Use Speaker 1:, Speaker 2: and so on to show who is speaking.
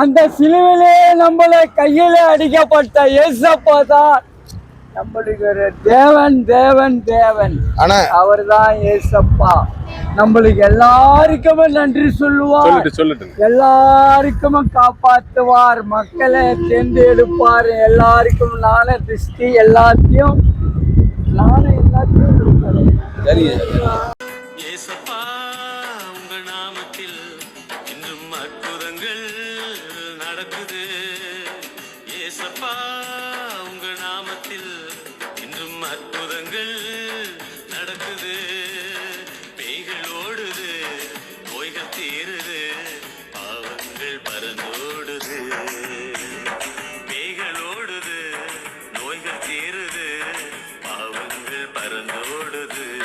Speaker 1: அந்த சிலுவிலே நம்மளை கையில அடிக்கப்பட்ட இயேசப்பா தான் நம்மளுக்கு ஒரு தேவன் தேவன் தேவன்.
Speaker 2: ஆனா
Speaker 1: அவர்தான் ஏசப்பா நம்மளுக்கு எல்லாருக்குமே நன்றி சொல்லுவார்.
Speaker 3: சொல்லிட்டு சொல்லிட்டு.
Speaker 1: எல்லாருக்குமே காப்பாத்துவார். மக்களை தேர்ந்தெடுப்பார் எல்லாருக்கும் நாண திருஷ்டி எல்லாத்தையும் நாண எல்லாத்தையும் அற்புதங்கள்
Speaker 2: நடக்குது.
Speaker 4: ஏசப்பா உங்க நாமத்தில் இன்றும் அற்புதங்கள் நடக்குது. பேய்கள் ஓடுது நோய்கள் தீருது பாவங்கள் பறந்தோடுது. பேய்கள் ஓடுது நோய்கள் தீருது பாவங்கள் பறந்தோடுது.